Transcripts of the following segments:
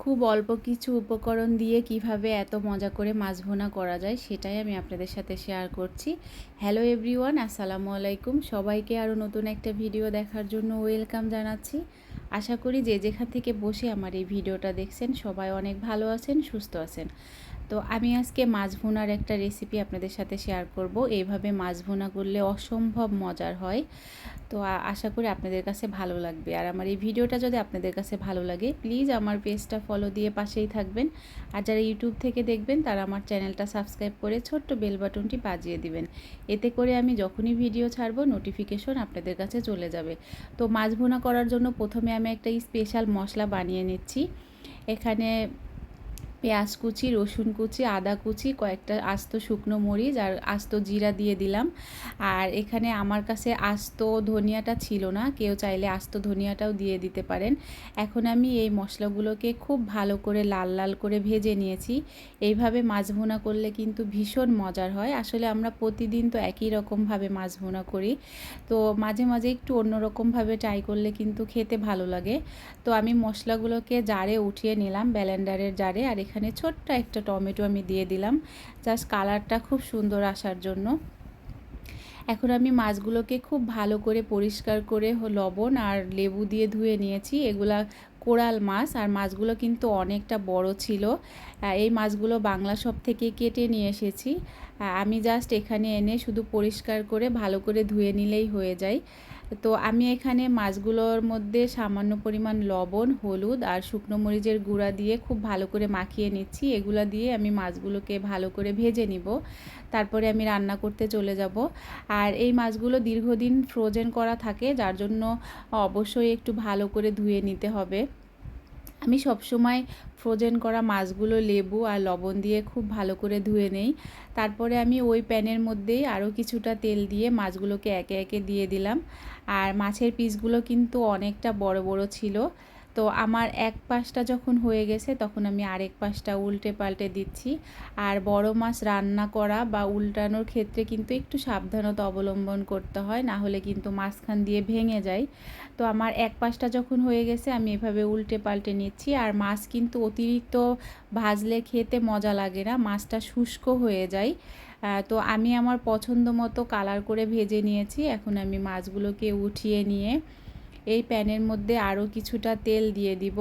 খুব অল্প কিছু উপকরণ দিয়ে কীভাবে এত মজা করে মাছ ভোনা করা যায় সেটাই আমি আপনাদের সাথে শেয়ার করছি। হ্যালো এভরিওয়ান আসসালামু আলাইকুম। সবাইকে আরও নতুন একটা ভিডিও দেখার জন্য ওয়েলকাম জানাচ্ছি। আশা করি যে যেখান থেকে বসে আমার এই ভিডিওটা দেখছেন সবাই অনেক ভালো আছেন, সুস্থ আছেন। তো আমি আজকে মাছ ভুনার একটা রেসিপি আপনাদের সাথে শেয়ার করব। এইভাবে মাছ ভুনা করলে অসম্ভব মজার হয়। তো আশা করি আপনাদের কাছে ভালো লাগবে। আর আমার এই ভিডিওটা যদি আপনাদের কাছে ভালো লাগে প্লিজ আমার পেজটা ফলো দিয়ে পাশেই থাকবেন। আর যারা ইউটিউব থেকে দেখবেন, তারা আমার চ্যানেলটা সাবস্ক্রাইব করে ছোট্ট বেল বাটনটি বাজিয়ে দিবেন। এতে করে আমি যখনই ভিডিও ছাড়বো নোটিফিকেশন আপনাদের কাছে চলে যাবে। তো মাছ ভুনা করার জন্য প্রথমে আমি একটা স্পেশাল মশলা বানিয়ে নিচ্ছি। এখানে পেঁয়াজ কুচি, রসুন কুচি, আদা কুচি, কয়েকটা আস্ত শুকনো মরিচ আর আস্ত জিরা দিয়ে দিলাম। আর এখানে আমার কাছে আস্ত ধনিয়াটা ছিল না, কেউ চাইলে আস্ত ধনিয়াটাও দিয়ে দিতে পারেন। এখন আমি এই মশলাগুলোকে খুব ভালো করে লাল লাল করে ভেজে নিয়েছি। এইভাবে মাছ ভুনা করলে কিন্তু ভীষণ মজার হয়। আসলে আমরা প্রতিদিন তো একই রকমভাবে মাছ ভুনা করি। তো মাঝে মাঝে একটু অন্যরকমভাবে ট্রাই করলে কিন্তু খেতে ভালো লাগে। তো আমি মশলাগুলোকে জারে উঠিয়ে নিলাম ব্যালেন্ডারের জারে। আর এখানে ছোট্ট একটা টমেটো আমি দিয়ে দিলাম। জাস্ট কালারটা খুব সুন্দর আসার জন্য। এখন আমি মাছগুলোকে খুব ভালো করে পরিষ্কার করে লবণ আর লেবু দিয়ে ধুয়ে নিয়েছি। এগুলা কোরাল মাছ আর মাছগুলো কিন্তু অনেকটা বড় ছিল। এই মাছগুলো বাংলা সব থেকে কেটে নিয়ে এসেছি। আমি জাস্ট এখানে এনে শুধু পরিষ্কার করে ভালো করে ধুয়ে নিলেই হয়ে যায়। তো আমি এখানে মাছগুলোর মধ্যে সামান্য পরিমাণ লবণ, হলুদ আর শুকনো মরিচের গুঁড়া দিয়ে খুব ভালো করে মাখিয়ে নিচ্ছি। এগুলো দিয়ে আমি মাছগুলোকে ভালো করে ভেজে নিব। তারপরে আমি রান্না করতে চলে যাব। আর এই মাছগুলো দীর্ঘদিন ফ্রোজেন করা থাকে, যার জন্য অবশ্যই একটু ভালো করে ধুয়ে নিতে হবে। আমি সবসময় ফ্রোজেন করা মাছগুলো লেবু আর লবণ দিয়ে খুব ভালো করে ধুয়ে নেই। তারপরে আমি ওই প্যানের মধ্যেই আরও কিছুটা তেল দিয়ে মাছগুলোকে একে একে দিয়ে দিলাম। আর মাছের পিসগুলো কিন্তু অনেকটা বড় বড় ছিল। তো আমার এক পাশটা যখন হয়ে গেছে, তখন আমি আরেক পাশটা উল্টে পাল্টে দিচ্ছি। আর বড় মাছ রান্না করা বা উল্টানোর ক্ষেত্রে কিন্তু একটু সাবধানতা অবলম্বন করতে হয়, না হলে কিন্তু মাঝখান দিয়ে ভেঙে যায়। তো আমার এক পাশটা যখন হয়ে গেছে, আমি এভাবে উল্টে পাল্টে নিচ্ছি। আর মাছ কিন্তু অতিরিক্ত ভাজলে খেতে মজা লাগে না, মাছটা শুষ্ক হয়ে যায়। তো আমি আমার পছন্দ মতো কালার করে ভেজে নিয়েছি। এখন আমি মাছগুলোকে উঠিয়ে নিয়ে এই প্যানের মধ্যে আরও কিছুটা তেল দিয়ে দিব।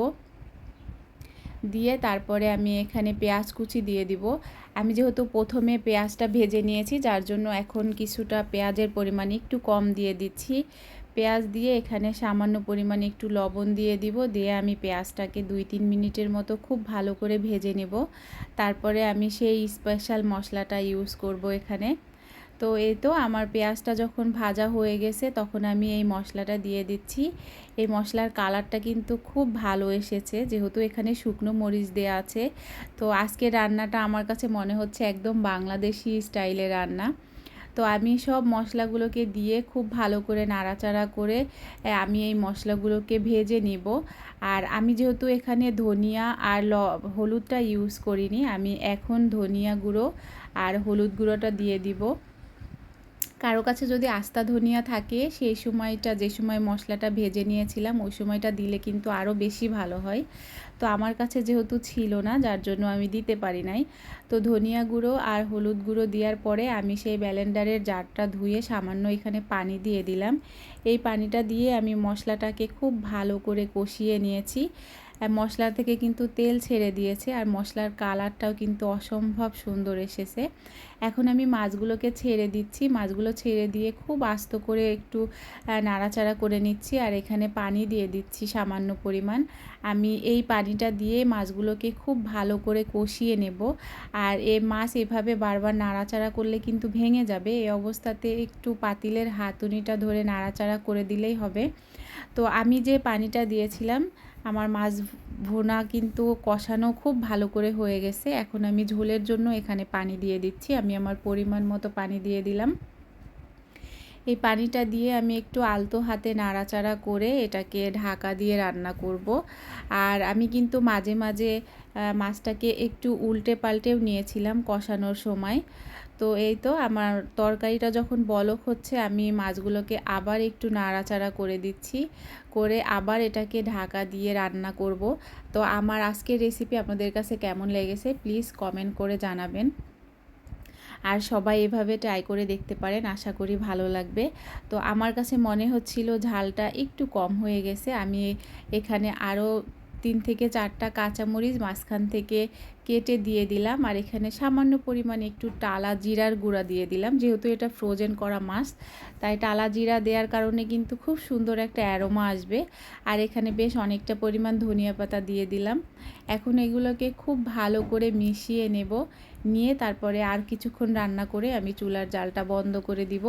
দিয়ে তারপরে আমি এখানে পেঁয়াজ কুচি দিয়ে দিব। আমি যেহেতু প্রথমে পেঁয়াজটা ভেজে নিয়েছি, যার জন্য এখন কিছুটা পেঁয়াজের পরিমাণ একটু কম দিয়ে দিচ্ছি। পেঁয়াজ দিয়ে এখানে সামান্য পরিমাণে একটু লবণ দিয়ে দিব। দিয়ে আমি পেঁয়াজটাকে দুই তিন মিনিটের মতো খুব ভালো করে ভেজে নেব। তারপরে আমি সেই স্পেশাল মশলাটা ইউজ করব এখানে। তো এই তো আমার পেঁয়াজটা যখন ভাজা হয়ে গেছে, তখন আমি এই মশলাটা দিয়ে দিচ্ছি। এই মশলার কালারটা কিন্তু খুব ভালো এসেছে, যেহেতু এখানে শুকনো মরিচ দেওয়া আছে। তো আজকে রান্নাটা আমার কাছে মনে হচ্ছে একদম বাংলাদেশি স্টাইলে রান্না। তো আমি সব মশলাগুলোকে দিয়ে খুব ভালো করে নাড়াচাড়া করে আমি এই মশলাগুলোকে ভেজে নিব। আর আমি যেহেতু এখানে ধনিয়া আর ল, হলুদটা ইউজ করিনি, আমি এখন ধনিয়া গুঁড়ো আর হলুদ গুঁড়োটা দিয়ে দিব। কারও কাছে যদি আস্তা ধনিয়া থাকে, সেই সময়টা, যে সময় মশলাটা ভেজে নিয়েছিলাম, ওই সময়টা দিলে কিন্তু আরও বেশি ভালো হয়। তো আমার কাছে যেহেতু ছিল না, যার জন্য আমি দিতে পারি নাই। তো ধনিয়া গুঁড়ো আর হলুদ গুঁড়ো দেওয়ার পরে আমি সেই ব্যালেন্ডারের জারটা ধুয়ে সামান্য এখানে পানি দিয়ে দিলাম। এই পানিটা দিয়ে আমি মশলাটাকে খুব ভালো করে কষিয়ে নিয়েছি। মশলা থেকে কিন্তু তেল ছেড়ে দিয়েছে আর মশলার কালারটাও কিন্তু অসম্ভব সুন্দর এসেছে। এখন আমি মাছগুলোকে ছেড়ে দিচ্ছি। মাছগুলো ছেড়ে দিয়ে খুব আস্ত করে একটু নাড়াচাড়া করে নিচ্ছি আর এখানে পানি দিয়ে দিচ্ছি সামান্য পরিমাণ। আমি এই পানিটা দিয়ে মাছগুলোকে খুব ভালো করে কষিয়ে নেব। আর এ মাছ এভাবে বারবার নাড়াচাড়া করলে কিন্তু ভেঙে যাবে। এই অবস্থাতে একটু পাতিলের হাতুনিটা ধরে নাড়াচাড়া করে দিলেই হবে। তো আমি যে পানিটা দিয়েছিলাম, আমার মাছ ভোনা কিন্তু কষানো খুব ভালো করে হয়ে গেছে। এখন আমি ঝোলের জন্য এখানে পানি দিয়ে দিচ্ছি। আমি আমার পরিমাণ মতো পানি দিয়ে দিলাম। এই পানিটা দিয়ে আমি একটু আলতো হাতে নাড়াচাড়া করে এটাকে ঢাকা দিয়ে রান্না করব। আর আমি কিন্তু মাঝে মাঝে মাছটাকে একটু উল্টে পাল্টেও নিয়েছিলাম কষানোর সময়। তো এই তো আমার তরকারিটা যখন বলক হচ্ছে, আমি মাছগুলোকে আবার একটু নাড়াচাড়া করে দিচ্ছি, করে আবার এটাকে ঢাকা দিয়ে রান্না করব। তো আমার আজকের রেসিপি আপনাদের কাছে কেমন লেগেছে প্লিজ কমেন্ট করে জানাবেন। আর সবাই এভাবে ট্রাই করে দেখতে পারেন, আশা করি ভালো লাগবে। তো আমার কাছে মনে হচ্ছিল ঝালটা একটু কম হয়ে গেছে। আমি এখানে আরও তিন থেকে চারটা কাঁচামরিচ, মাঝখান থেকে কেটে দিয়ে দিলাম। আর এখানে সামান্য পরিমাণে একটু টালা জিরার গুঁড়া দিয়ে দিলাম। যেহেতু এটা ফ্রোজেন করা মাছ তাই টালা জিরা দেওয়ার কারণে কিন্তু খুব সুন্দর একটা অ্যারোমা আসবে। আর এখানে বেশ অনেকটা পরিমাণ ধনিয়া পাতা দিয়ে দিলাম। এখন এগুলোকে খুব ভালো করে মিশিয়ে নেব। নিয়ে তারপরে আর কিছুক্ষণ রান্না করে আমি চুলার জালটা বন্ধ করে দিব।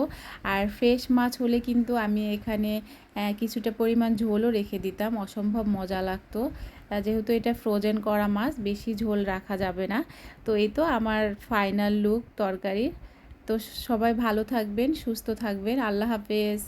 আর ফ্রেশ মাছ হলে কিন্তু আমি এখানে কিছুটা পরিমাণ ঝোলও রেখে দিতাম। অসম্ভব মজা লাগতো। যেহেতু এটা ফ্রোজেন করা মাছ, বেশি ঝোল রাখা যাবে না। তো এই তো আমার ফাইনাল লুক তরকারির। তো সবাই ভালো থাকবেন, সুস্থ থাকবেন। আল্লাহ হাফেজ।